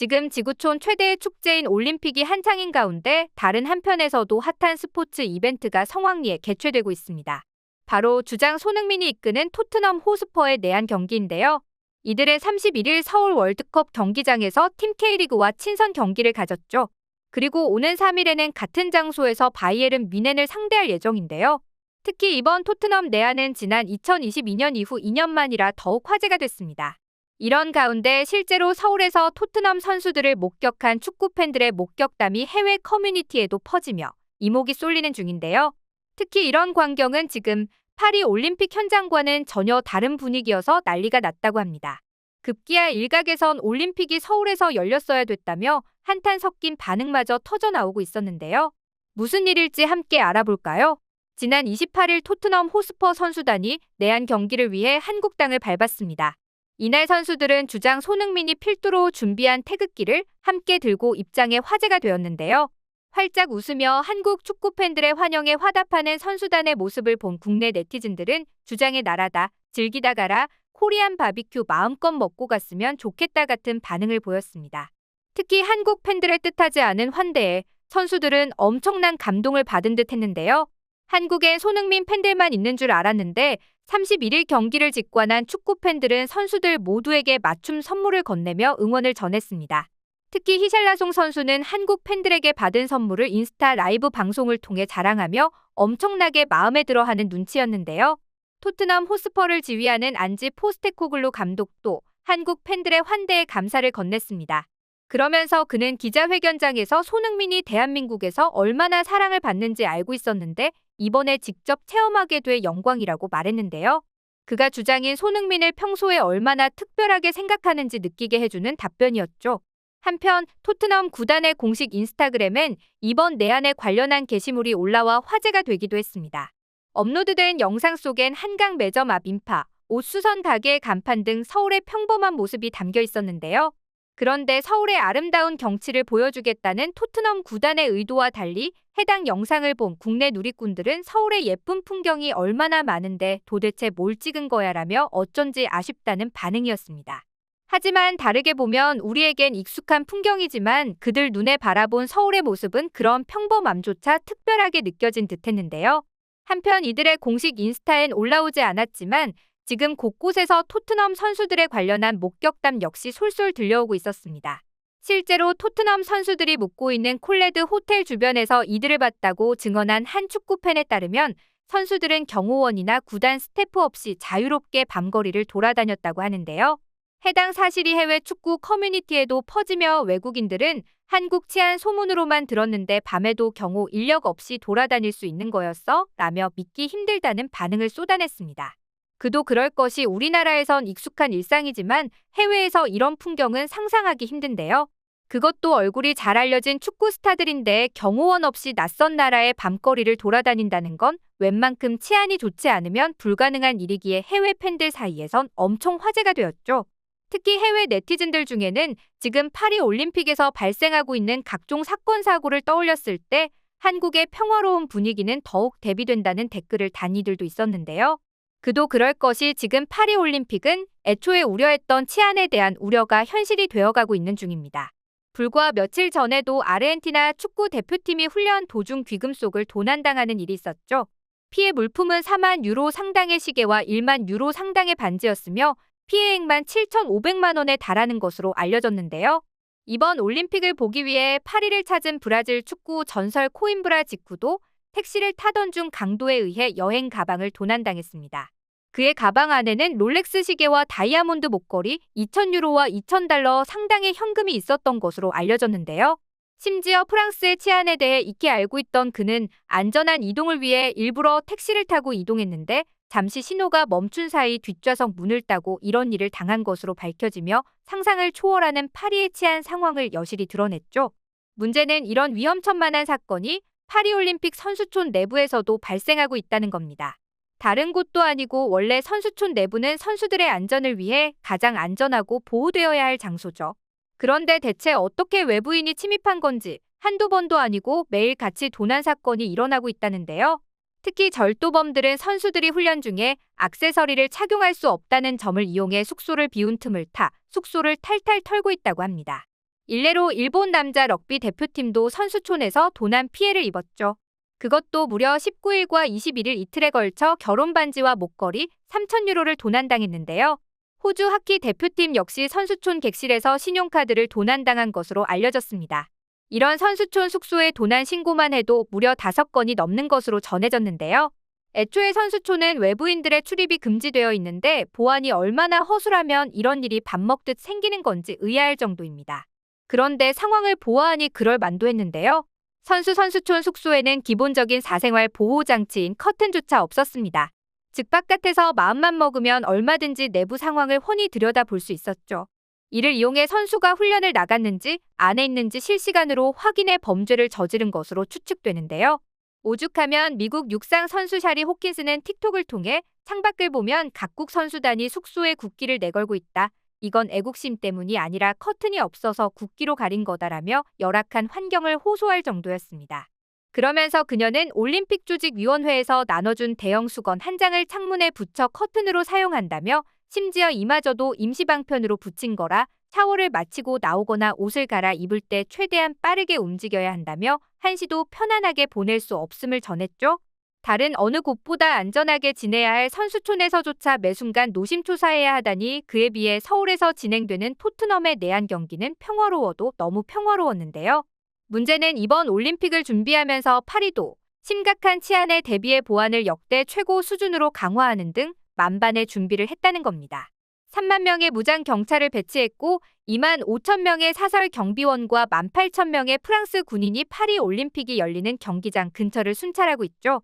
지금 지구촌 최대의 축제인 올림픽이 한창인 가운데 다른 한편에서도 핫한 스포츠 이벤트가 성황리에 개최되고 있습니다. 바로 주장 손흥민이 이끄는 토트넘 호스퍼의 내한 경기인데요. 이들은 31일 서울 월드컵 경기장에서 팀 K리그와 친선 경기를 가졌죠. 그리고 오는 3일에는 같은 장소에서 바이에른 미넨을 상대할 예정인데요. 특히 이번 토트넘 내한은 지난 2022년 이후 2년 만이라 더욱 화제가 됐습니다. 이런 가운데 실제로 서울에서 토트넘 선수들을 목격한 축구 팬들의 목격담이 해외 커뮤니티에도 퍼지며 이목이 쏠리는 중인데요. 특히 이런 광경은 지금 파리 올림픽 현장과는 전혀 다른 분위기여서 난리가 났다고 합니다. 급기야 일각에선 올림픽이 서울에서 열렸어야 됐다며 한탄 섞인 반응마저 터져 나오고 있었는데요. 무슨 일일지 함께 알아볼까요? 지난 28일 토트넘 호스퍼 선수단이 내한 경기를 위해 한국 땅을 밟았습니다. 이날 선수들은 주장 손흥민이 필두로 준비한 태극기를 함께 들고 입장에 화제가 되었는데요. 활짝 웃으며 한국 축구 팬들의 환영에 화답하는 선수단의 모습을 본 국내 네티즌들은 주장의 나라다, 즐기다 가라, 코리안 바비큐 마음껏 먹고 갔으면 좋겠다 같은 반응을 보였습니다. 특히 한국 팬들의 뜻하지 않은 환대에 선수들은 엄청난 감동을 받은 듯 했는데요. 한국엔 손흥민 팬들만 있는 줄 알았는데 31일 경기를 직관한 축구 팬들은 선수들 모두에게 맞춤 선물을 건네며 응원을 전했습니다. 특히 히샬라송 선수는 한국 팬들에게 받은 선물을 인스타 라이브 방송을 통해 자랑하며 엄청나게 마음에 들어하는 눈치였는데요. 토트넘 호스퍼를 지휘하는 안지 포스테코글루 감독도 한국 팬들의 환대에 감사를 건넸습니다. 그러면서 그는 기자회견장에서 손흥민이 대한민국에서 얼마나 사랑을 받는지 알고 있었는데 이번에 직접 체험하게 돼 영광이라고 말했는데요. 그가 주장인 손흥민을 평소에 얼마나 특별하게 생각하는지 느끼게 해주는 답변이었죠. 한편 토트넘 구단의 공식 인스타그램엔 이번 내한에 관련한 게시물이 올라와 화제가 되기도 했습니다. 업로드된 영상 속엔 한강 매점 앞 인파, 옷수선 가게 간판 등 서울의 평범한 모습이 담겨 있었는데요. 그런데 서울의 아름다운 경치를 보여주겠다는 토트넘 구단의 의도와 달리 해당 영상을 본 국내 누리꾼들은 서울의 예쁜 풍경이 얼마나 많은데 도대체 뭘 찍은 거야 라며 어쩐지 아쉽다는 반응이었습니다. 하지만 다르게 보면 우리에겐 익숙한 풍경이지만 그들 눈에 바라본 서울의 모습은 그런 평범함조차 특별하게 느껴진 듯 했는데요. 한편 이들의 공식 인스타엔 올라오지 않았지만 지금 곳곳에서 토트넘 선수들에 관련한 목격담 역시 솔솔 들려오고 있었습니다. 실제로 토트넘 선수들이 묵고 있는 콜레드 호텔 주변에서 이들을 봤다고 증언한 한 축구팬에 따르면 선수들은 경호원이나 구단 스태프 없이 자유롭게 밤거리를 돌아다녔다고 하는데요. 해당 사실이 해외 축구 커뮤니티에도 퍼지며 외국인들은 한국 치안 소문으로만 들었는데 밤에도 경호 인력 없이 돌아다닐 수 있는 거였어? 라며 믿기 힘들다는 반응을 쏟아냈습니다. 그도 그럴 것이 우리나라에선 익숙한 일상이지만 해외에서 이런 풍경은 상상하기 힘든데요. 그것도 얼굴이 잘 알려진 축구 스타들인데 경호원 없이 낯선 나라의 밤거리를 돌아다닌다는 건 웬만큼 치안이 좋지 않으면 불가능한 일이기에 해외 팬들 사이에선 엄청 화제가 되었죠. 특히 해외 네티즌들 중에는 지금 파리 올림픽에서 발생하고 있는 각종 사건 사고를 떠올렸을 때 한국의 평화로운 분위기는 더욱 대비된다는 댓글을 단 이들도 있었는데요. 그도 그럴 것이 지금 파리 올림픽은 애초에 우려했던 치안에 대한 우려가 현실이 되어가고 있는 중입니다. 불과 며칠 전에도 아르헨티나 축구 대표팀이 훈련 도중 귀금 속을 도난당하는 일이 있었죠. 피해 물품은 4만 유로 상당의 시계와 1만 유로 상당의 반지였으며 피해액만 7,500만 원에 달하는 것으로 알려졌는데요. 이번 올림픽을 보기 위해 파리를 찾은 브라질 축구 전설 코임브라 직후도 택시를 타던 중 강도에 의해 여행 가방을 도난당했습니다. 그의 가방 안에는 롤렉스 시계와 다이아몬드 목걸이 2,000유로와 2,000달러 상당의 현금이 있었던 것으로 알려졌는데요. 심지어 프랑스의 치안에 대해 익히 알고 있던 그는 안전한 이동을 위해 일부러 택시를 타고 이동했는데 잠시 신호가 멈춘 사이 뒷좌석 문을 따고 이런 일을 당한 것으로 밝혀지며 상상을 초월하는 파리의 치안 상황을 여실히 드러냈죠. 문제는 이런 위험천만한 사건이 파리올림픽 선수촌 내부에서도 발생하고 있다는 겁니다. 다른 곳도 아니고 원래 선수촌 내부는 선수들의 안전을 위해 가장 안전하고 보호되어야 할 장소죠. 그런데 대체 어떻게 외부인이 침입한 건지 한두 번도 아니고 매일 같이 도난 사건이 일어나고 있다는데요. 특히 절도범들은 선수들이 훈련 중에 악세서리를 착용할 수 없다는 점을 이용해 숙소를 비운 틈을 타 숙소를 탈탈 털고 있다고 합니다. 일례로 일본 남자 럭비 대표팀도 선수촌에서 도난 피해를 입었죠. 그것도 무려 19일과 21일 이틀에 걸쳐 결혼 반지와 목걸이 3,000유로를 도난당했는데요. 호주 하키 대표팀 역시 선수촌 객실에서 신용카드를 도난당한 것으로 알려졌습니다. 이런 선수촌 숙소의 도난 신고만 해도 무려 5건이 넘는 것으로 전해졌는데요. 애초에 선수촌은 외부인들의 출입이 금지되어 있는데 보안이 얼마나 허술하면 이런 일이 밥 먹듯 생기는 건지 의아할 정도입니다. 그런데 상황을 보아하니 그럴 만도 했는데요. 선수 선수촌 숙소에는 기본적인 사생활 보호 장치인 커튼조차 없었습니다. 즉 바깥에서 마음만 먹으면 얼마든지 내부 상황을 훤히 들여다 볼 수 있었죠. 이를 이용해 선수가 훈련을 나갔는지 안에 있는지 실시간으로 확인해 범죄를 저지른 것으로 추측되는데요. 오죽하면 미국 육상 선수 샤리 호킨스는 틱톡을 통해 창밖을 보면 각국 선수단이 숙소에 국기를 내걸고 있다. 이건 애국심 때문이 아니라 커튼이 없어서 국기로 가린 거다라며 열악한 환경을 호소할 정도였습니다. 그러면서 그녀는 올림픽 조직위원회에서 나눠준 대형 수건 한 장을 창문에 붙여 커튼으로 사용한다며 심지어 이마저도 임시방편으로 붙인 거라 샤워를 마치고 나오거나 옷을 갈아 입을 때 최대한 빠르게 움직여야 한다며 한시도 편안하게 보낼 수 없음을 전했죠. 다른 어느 곳보다 안전하게 지내야 할 선수촌에서조차 매순간 노심초사해야 하다니 그에 비해 서울에서 진행되는 토트넘의 내한 경기는 평화로워도 너무 평화로웠는데요. 문제는 이번 올림픽을 준비하면서 파리도 심각한 치안에 대비해 보안을 역대 최고 수준으로 강화하는 등 만반의 준비를 했다는 겁니다. 3만 명의 무장 경찰을 배치했고 2만 5천 명의 사설 경비원과 1만 8천 명의 프랑스 군인이 파리 올림픽이 열리는 경기장 근처를 순찰하고 있죠.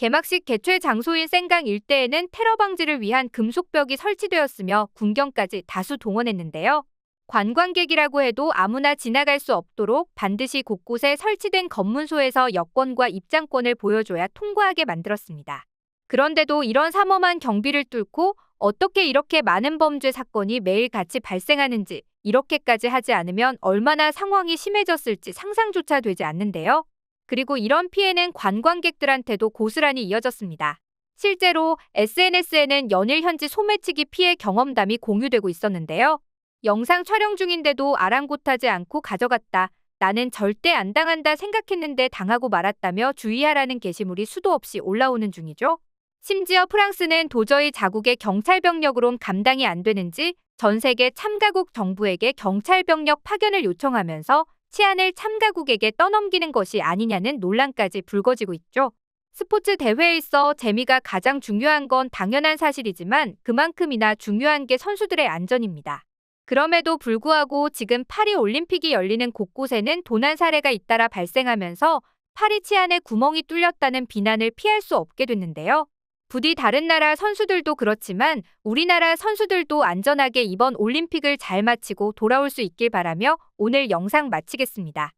개막식 개최 장소인 생강 일대에는 테러 방지를 위한 금속벽이 설치되었으며 군경까지 다수 동원했는데요. 관광객이라고 해도 아무나 지나갈 수 없도록 반드시 곳곳에 설치된 검문소에서 여권과 입장권을 보여줘야 통과하게 만들었습니다. 그런데도 이런 삼엄한 경비를 뚫고 어떻게 이렇게 많은 범죄 사건이 매일같이 발생하는지 이렇게까지 하지 않으면 얼마나 상황이 심해졌을지 상상조차 되지 않는데요. 그리고 이런 피해는 관광객들한테도 고스란히 이어졌습니다. 실제로 SNS에는 연일 현지 소매치기 피해 경험담이 공유되고 있었는데요. 영상 촬영 중인데도 아랑곳하지 않고 가져갔다. 나는 절대 안 당한다 생각했는데 당하고 말았다며 주의하라는 게시물이 수도 없이 올라오는 중이죠. 심지어 프랑스는 도저히 자국의 경찰 병력으론 감당이 안 되는지 전 세계 참가국 정부에게 경찰 병력 파견을 요청하면서 치안을 참가국에게 떠넘기는 것이 아니냐는 논란까지 불거지고 있죠. 스포츠 대회에 있어 재미가 가장 중요한 건 당연한 사실이지만 그만큼이나 중요한 게 선수들의 안전입니다. 그럼에도 불구하고 지금 파리 올림픽이 열리는 곳곳에는 도난 사례가 잇따라 발생하면서 파리 치안에 구멍이 뚫렸다는 비난을 피할 수 없게 됐는데요. 부디 다른 나라 선수들도 그렇지만 우리나라 선수들도 안전하게 이번 올림픽을 잘 마치고 돌아올 수 있길 바라며 오늘 영상 마치겠습니다.